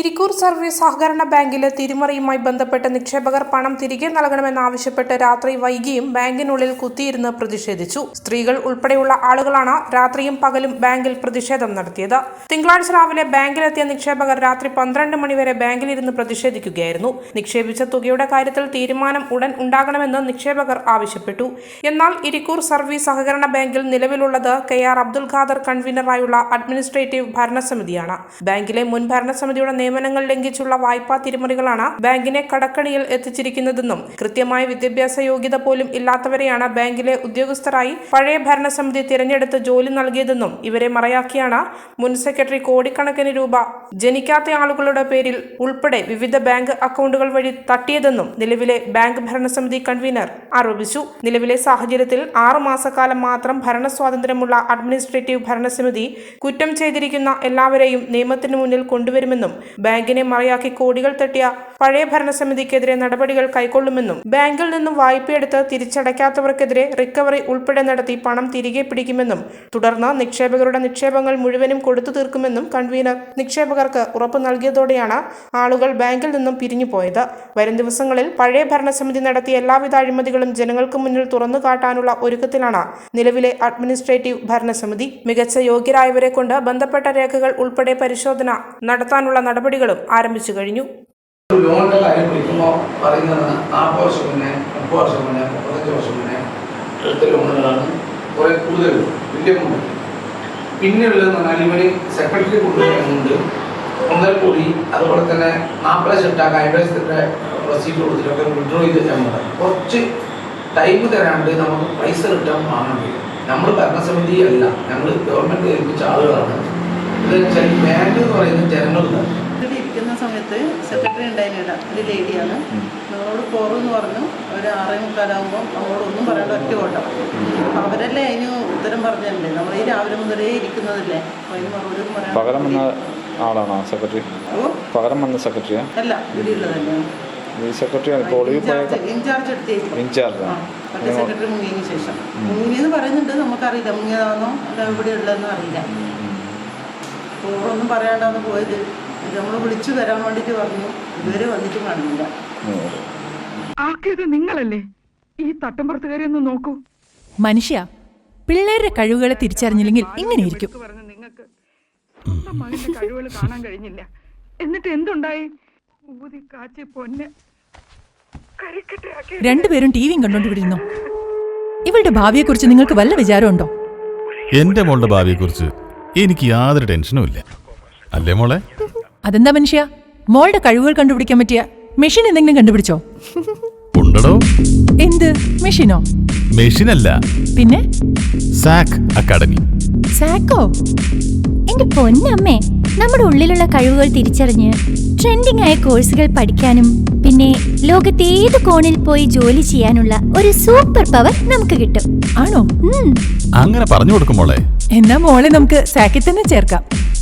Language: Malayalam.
ഇരിക്കൂർ സർവീസ് സഹകരണ ബാങ്കിലെ തിരിമറിയുമായി ബന്ധപ്പെട്ട് നിക്ഷേപകർ പണം തിരികെ നൽകണമെന്നാവശ്യപ്പെട്ട് രാത്രി വൈകിയും ബാങ്കിനുള്ളിൽ കുത്തിയിരുന്ന് പ്രതിഷേധിച്ചു. സ്ത്രീകൾ ഉൾപ്പെടെയുള്ള ആളുകളാണ് രാത്രിയും പകലും ബാങ്കിൽ പ്രതിഷേധം നടത്തിയത്. തിങ്കളാഴ്ച രാവിലെ ബാങ്കിലെത്തിയ നിക്ഷേപകർ രാത്രി പന്ത്രണ്ട് മണിവരെ ബാങ്കിലിരുന്ന് പ്രതിഷേധിക്കുകയായിരുന്നു. നിക്ഷേപിച്ച തുകയുടെ കാര്യത്തിൽ തീരുമാനം ഉടൻ ഉണ്ടാകണമെന്ന് നിക്ഷേപകർ ആവശ്യപ്പെട്ടു. എന്നാൽ ഇരിക്കൂർ സർവീസ് സഹകരണ ബാങ്കിൽ നിലവിലുള്ളത് കെ ആർ അബ്ദുൽ ഖാദർ കൺവീനറായുള്ള അഡ്മിനിസ്ട്രേറ്റീവ് ഭരണസമിതിയാണ്. ബാങ്കിലെ മുൻ ഭരണസമിതിയുടെ നിയമനങ്ങൾ ലംഘിച്ചുള്ള വായ്പാ തിരിമറികളാണ് ബാങ്കിനെ കടക്കണിയിൽ എത്തിച്ചിരിക്കുന്നതെന്നും കൃത്യമായ വിദ്യാഭ്യാസ യോഗ്യത പോലും ഇല്ലാത്തവരെയാണ് ബാങ്കിലെ ഉദ്യോഗസ്ഥരായി പഴയ ഭരണസമിതി തിരഞ്ഞെടുത്ത് ജോലി നൽകിയതെന്നും ഇവരെ മറയാക്കിയാണ് മുൻ സെക്രട്ടറി കോടിക്കണക്കിന് രൂപ ജനിക്കാത്ത ആളുകളുടെ പേരിൽ ഉൾപ്പെടെ വിവിധ ബാങ്ക് അക്കൗണ്ടുകൾ വഴി തട്ടിയതെന്നും നിലവിലെ ബാങ്ക് ഭരണസമിതി കൺവീനർ ആരോപിച്ചു. നിലവിലെ സാഹചര്യത്തിൽ ആറു മാസക്കാലം മാത്രം ഭരണസ്വാതന്ത്ര്യമുള്ള അഡ്മിനിസ്ട്രേറ്റീവ് ഭരണസമിതി കുറ്റം ചെയ്തിരിക്കുന്ന എല്ലാവരെയും നിയമത്തിന് മുന്നിൽ കൊണ്ടുവരുമെന്നും ബാങ്കിനെ മറയാക്കി കോടികൾ തട്ടിയ പഴയ ഭരണസമിതിക്കെതിരെ നടപടികൾ കൈക്കൊള്ളുമെന്നും ബാങ്കിൽ നിന്നും വായ്പയെടുത്ത് തിരിച്ചടയ്ക്കാത്തവർക്കെതിരെ റിക്കവറി ഉൾപ്പെടെ നടത്തി പണം തിരികെ പിടിക്കുമെന്നും തുടർന്ന് നിക്ഷേപകരുടെ നിക്ഷേപങ്ങൾ മുഴുവനും കൊടുത്തു തീർക്കുമെന്നും കൺവീനർ നിക്ഷേപകർക്ക് ഉറപ്പു നൽകിയതോടെയാണ് ആളുകൾ ബാങ്കിൽ നിന്നും പിരിഞ്ഞുപോയത് വരും ദിവസങ്ങളിൽ പഴയ ഭരണസമിതി നടത്തിയ എല്ലാവിധ അഴിമതികളും ജനങ്ങൾക്ക് മുന്നിൽ തുറന്നു കാട്ടാനുള്ള ഒരുക്കത്തിലാണ് നിലവിലെ അഡ്മിനിസ്ട്രേറ്റീവ് ഭരണസമിതി. മികച്ച യോഗ്യരായവരെ കൊണ്ട് ബന്ധപ്പെട്ട രേഖകൾ ഉൾപ്പെടെ പരിശോധന നടത്താനുള്ള നടപടികളും ആരംഭിച്ചു കഴിഞ്ഞു. ലോണിന്റെ കാര്യം വിളിക്കുമ്പോൾ പറയുന്നത് നാൽപ്പത് വർഷം മുന്നേ മുപ്പത് വർഷം മുന്നേ മുപ്പത്തഞ്ച് വർഷം മുന്നേ എടുത്ത ലോണുകളാണ് കുറെ കൂടുതൽ പറഞ്ഞാൽ സെക്രട്ടറി കൊണ്ടുവരുന്നുണ്ട് ഒന്നര കോടി അതുപോലെ തന്നെ നാൽപ്പത് ഷെട്ടാക്ക് അയൽവാസത്തിന്റെ റസീറ്റ് കൊടുത്തിട്ടൊക്കെ വിഡ്രോ ചെയ്ത് കുറച്ച് ടൈം തരാണ്ട് നമുക്ക് പൈസ കിട്ടാൻ വാങ്ങാൻ നമ്മൾ ഭരണസമിതി അല്ല നമ്മൾ ഗവൺമെന്റ് ഏൽപ്പിച്ച ആളുകളാണ്. ഇത് ബാങ്ക് എന്ന് പറയുന്നത് ജനങ്ങളുടെ ഇരിക്കുന്ന സമയത്ത് സെക്രട്ടറി ഉണ്ടായിരുന്നില്ല. ഒരു ലേഡിയാണ് നിങ്ങളോട് പോറെന്ന് പറഞ്ഞു. ഒരു ആറേ മുക്കാലാകുമ്പോൾ അവളോടൊന്നും പറയാണ്ട് ഒറ്റ ഓട്ടം അവരല്ലേ അതിന് ഉത്തരം പറഞ്ഞല്ലേ? നമ്മൾ ഈ രാവിലെ മുതലേ ഇരിക്കുന്നതല്ലേ? അതിന് മറുപടി പറയാൻ ആളാണോ സെക്രട്ടറി പകരം വന്ന സെക്രട്ടറിയാ അല്ല ഇവിടെ സെക്രട്ടറി ആണ്. പോയ ഇൻചാർജ് സെക്രട്ടറി മുങ്ങിയതിന് ശേഷം. മുങ്ങിയെന്ന് പറയുന്നുണ്ട്. നമുക്കറിയില്ല. മുങ്ങിയതാണോ? അല്ല ഇവിടെ ഉള്ളതെന്ന് അറിയില്ല. ഒന്നും പറയാണ്ടാണ് പോയത്. നമ്മൾ വിളിച്ചു തരാൻ പറഞ്ഞു. ഇതുവരെ വന്നിട്ട് കാണുന്നില്ല ആക്കിയത് നിങ്ങളല്ലേ? ഈ തട്ടമ്പുറത്തുകാരി ഒന്ന് നോക്കൂ. മനുഷ്യ പിള്ളേരുടെ കഴിവുകളെ തിരിച്ചറിഞ്ഞില്ലെങ്കിൽ ഇങ്ങനെയിരിക്കും നിങ്ങൾക്ക് കഴിവുകൾ കാണാൻ കഴിഞ്ഞില്ല? എന്നിട്ട് എന്തുണ്ടായി? ഊതി കാച്ചി പൊന്ന് കരിക്കട്ടയാക്കി രണ്ടുപേരും ടി വിയും കണ്ടോണ്ടിരുന്നു ഇവളുടെ ഭാവിയെ കുറിച്ച് നിങ്ങൾക്ക് വല്ല വിചാരമുണ്ടോ? എന്റെ മോളുടെ ഭാവിയെ കുറിച്ച് എനിക്ക് യാതൊരു ടെൻഷനും ഇല്ല. അല്ലേ മോളെ? അതെന്താ മനുഷ്യ? മോളുടെ കഴിവുകൾ കണ്ടുപിടിക്കാൻ പറ്റിയ മെഷീൻ എന്തെങ്കിലും കണ്ടുപിടിച്ചോ? ഉണ്ടടോ. എന്ത്? മെഷീനോ? മെഷീനല്ല. പിന്നെ? സാക് അക്കാഡമി. സാക്കോ? എന്റെ പൊന്നമ്മേ നമ്മുടെ ഉള്ളിലുള്ള കഴിവുകൾ തിരിച്ചറിഞ്ഞ് ട്രെൻഡിംഗ് ആയ കോഴ്സുകൾ പഠിക്കാനും പിന്നെ ലോകത്തെ ഏത് കോണിൽ പോയി ജോലി ചെയ്യാനുള്ള ഒരു സൂപ്പർ പവർ നമുക്ക് കിട്ടും. ആണോ? അങ്ങനെ പറഞ്ഞു കൊടുക്കും മോളെ. എന്നാ മോളെ നമുക്ക് സാക്കിൽ തന്നെ ചേർക്കാം.